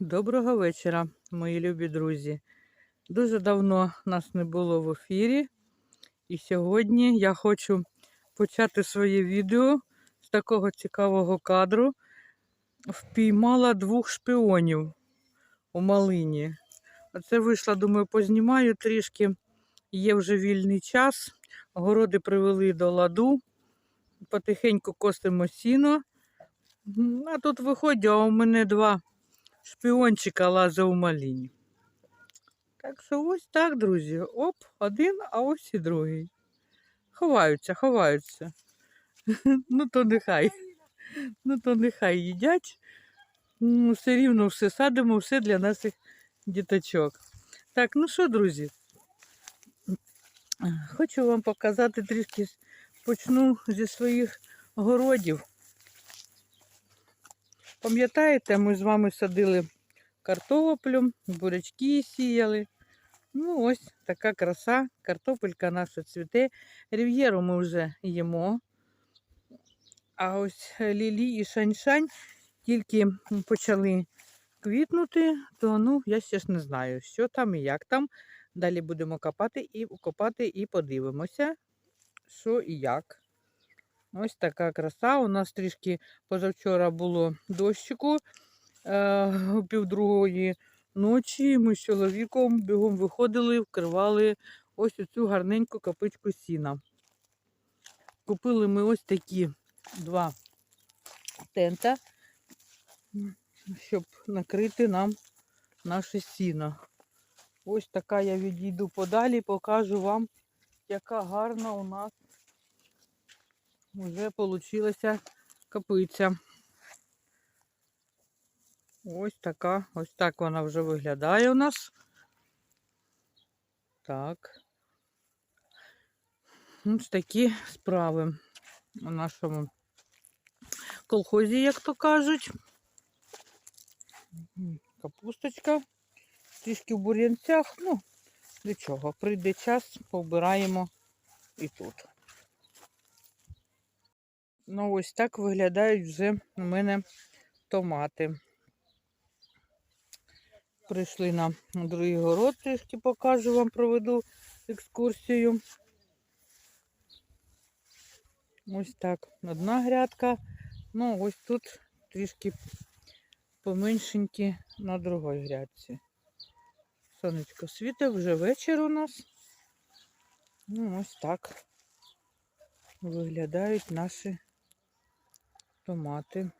Доброго вечора, мої любі друзі. Дуже давно нас не було в ефірі, і сьогодні я хочу почати своє відео з такого цікавого кадру. Впіймала двох шпіонів у малині. Оце вийшла, думаю, познімаю трішки. Є вже вільний час. Городи привели до ладу. Потихеньку косимо сіно. А тут виходять, а у мене два шпіончика лазить у малині. Так що ось так, друзі. Оп, один, а ось і другий. Ховаються, ховаються. Ну, то нехай. Ну, то нехай їдять. М, Все рівно все садимо, все для наших діточок. Так, ну що, друзі? Хочу вам показати трішки, почну зі своїх городів. Пам'ятаєте, ми з вами садили картоплю, бурячки сіяли. Ну, ось така краса. Картопелька наша цвіте. Рів'єру ми вже їмо. А ось лілі і шань-шань тільки почали квітнути, то ну, я ще ж не знаю, що там і як там. Далі будемо копати і копати і подивимося, що і як. Ось така краса. У нас трішки позавчора було дощику е, півдругої ночі. Ми з чоловіком бігом виходили, вкривали ось оцю гарненьку капичку сіна. Купили ми ось такі два тента, щоб накрити нам наше сіно. Ось така я відійду подалі, покажу вам, яка гарна у нас вже получилася капиця. Ось така, ось так вона вже виглядає у нас. Так. Ось такі справи у нашому колхозі, як то кажуть. Капусточка. Трішки в бур'янцях. Ну, для чого? Прийде час, повбираємо і тут. Ну, ось так виглядають вже у мене томати. Прийшли на другий город, трішки покажу вам, проведу екскурсію. Ось так. Одна грядка. Ну, ось тут трішки поменшенькі на другій грядці. Сонечко світить, вже вечір у нас. Ну, ось так виглядають наші томати.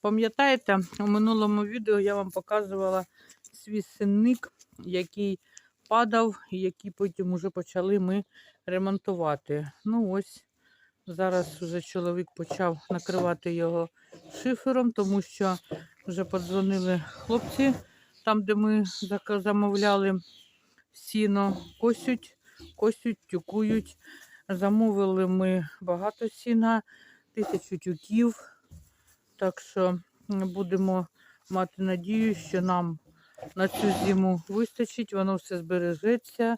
Пам'ятаєте, у минулому відео я вам показувала свій синник, який падав, і який потім уже почали ми ремонтувати. Ну ось зараз вже чоловік почав накривати його шифером, тому що вже подзвонили хлопці, там, де ми замовляли сіно, косють, косють, тюкують. Замовили ми багато сіна, тисячу тюків. Так що будемо мати надію, що нам на цю зиму вистачить, воно все збережеться,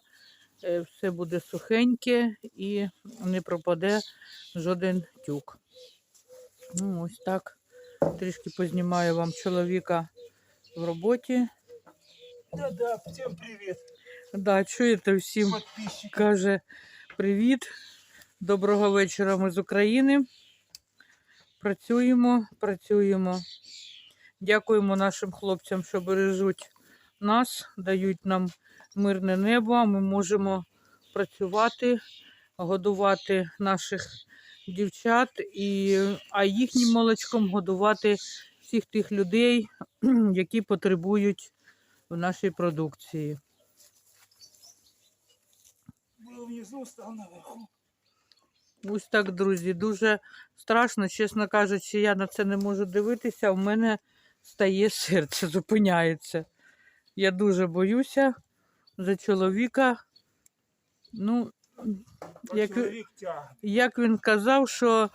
е, все буде сухеньке і не пропаде жоден тюк. Ну, ось так. Трішки познімаю вам чоловіка в роботі. Да-да, всем привет, Да, чуєте, всім подписчики. каже привіт. Доброго вечора ми з України. Працюємо, працюємо. Дякуємо нашим хлопцям, що бережуть нас, дають нам мирне небо. а Ми можемо працювати, годувати наших дівчат, і, а їхнім молочком годувати всіх тих людей, які потребують в нашій продукції. Внизу, наверху. Ось так, друзі, дуже страшно, чесно кажучи, я на це не можу дивитися, у мене стає серце, зупиняється. Я дуже боюся за чоловіка. Ну, Як- як він казав, що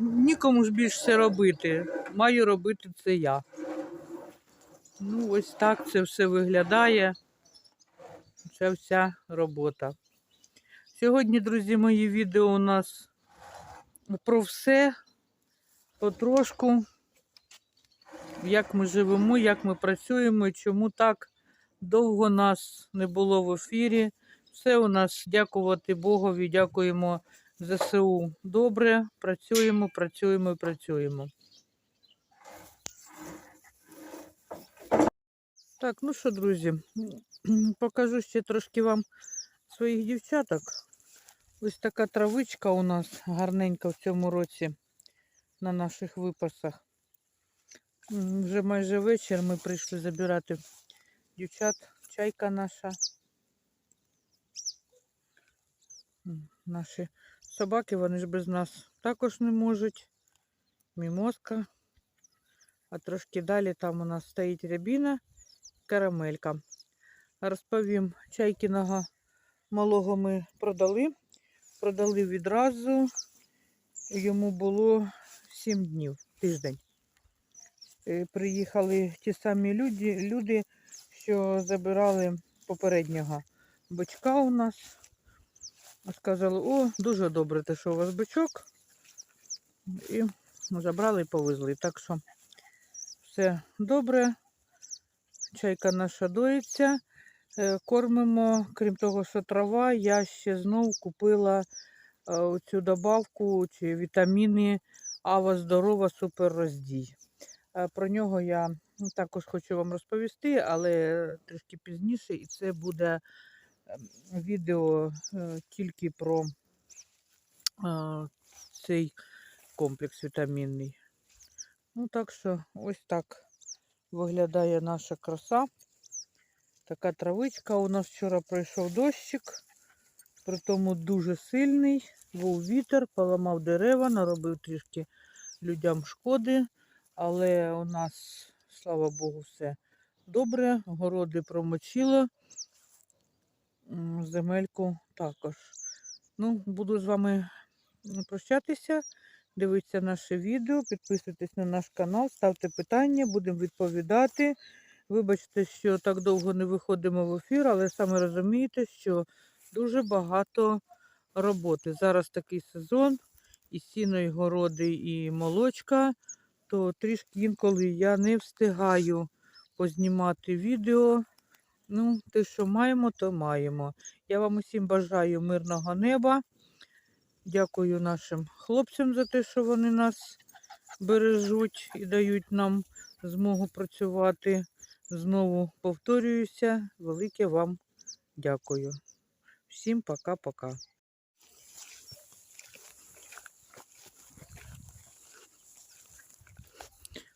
нікому ж більше це робити. Маю робити це я. Ну, ось так це все виглядає. наша вся робота. Сьогодні, друзі, мої відео у нас про все, потрошку, як ми живемо, як ми працюємо чому так довго нас не було в ефірі. Все у нас дякувати Богові, дякуємо ЗСУ. Добре, працюємо, працюємо і працюємо. Так, ну що, друзі, покажу ще трошки вам своїх дівчаток. Ось така травичка у нас гарненька в цьому році на наших випасах. Вже майже вечір ми прийшли забирати дівчат. Чайка наша. Наші собаки, вони ж без нас також не можуть. Мімозка. А трошки далі там у нас стоїть рябіна, карамелька. Розповім, чайкиного малого ми продали. Продали відразу. Йому було 7 днів, тиждень. Е, Приїхали ті самі люди, люди, що забирали попереднього бичка у нас. Сказали, о, дуже добре, те, що у вас бичок. І забрали і повезли. Так що все добре. Чайка наша доїться. Е, Кормимо, крім того, що трава, я ще знов купила е, цю добавку чи вітаміни Ава Здорова Супер Роздій. Е, Про нього я також хочу вам розповісти, але трішки пізніше, і це буде відео е, тільки про е, цей комплекс вітамінний. Ну, так що ось так виглядає наша краса. Така травичка. У нас вчора пройшов дощик, при тому дуже сильний. Був вітер, поламав дерева, наробив трішки людям шкоди. Але у нас, слава Богу, все добре. Городи промочило. Земельку також. Ну, буду з вами прощатися. Дивіться наше відео, підписуйтесь на наш канал, ставте питання, будемо відповідати. Вибачте, що так довго не виходимо в ефір, але саме розумієте, що дуже багато роботи. Зараз такий сезон, і сіно, і городи, і молочка, то трішки інколи я не встигаю познімати відео. Ну, те, що маємо, то маємо. Я вам усім бажаю мирного неба. Дякую нашим хлопцям за те, що вони нас бережуть і дають нам змогу працювати. Знову повторююся, велике вам дякую. Всім пока-пока.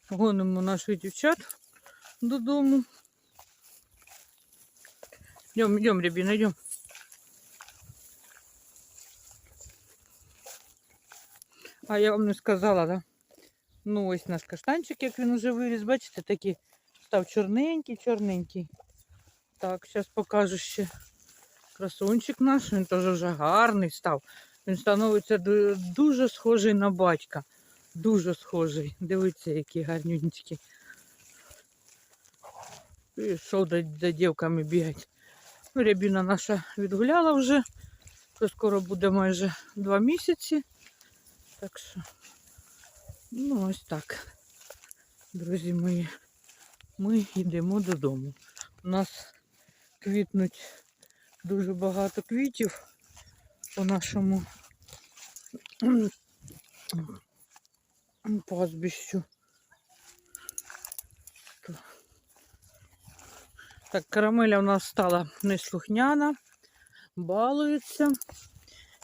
Гонимо наших дівчат додому. Йдем, йдем, Рябіна, йдем. А я вам не сказала, да? Ну, ось наш каштанчик, як він уже виріс, бачите, такий став чорненький, чорненький. Так, зараз покажу ще красунчик наш, він теж вже гарний став. Він становиться дуже схожий на батька. Дуже схожий. Дивіться, гарнюнчикий. Пішов до, до дівками бігати. Рябіна наша відгуляла вже. То скоро буде майже два місяці. Так що, ну ось так. Друзі мої, ми йдемо додому. У нас квітнуть дуже багато квітів по нашому пастбищу. Так, карамеля у нас стала неслухняна, балується,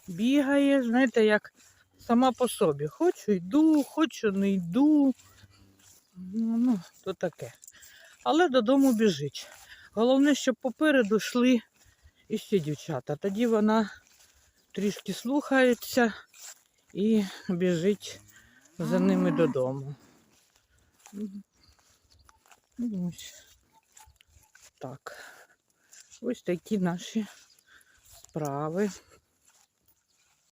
бігає, знаєте, як сама по собі. Хочу йду, хочу не йду. Ну, то таке. Але додому біжить. Головне, щоб попереду йшли іще дівчата. Тоді вона трішки слухається і біжить за ними додому. Ось так. Ось такі наші справи.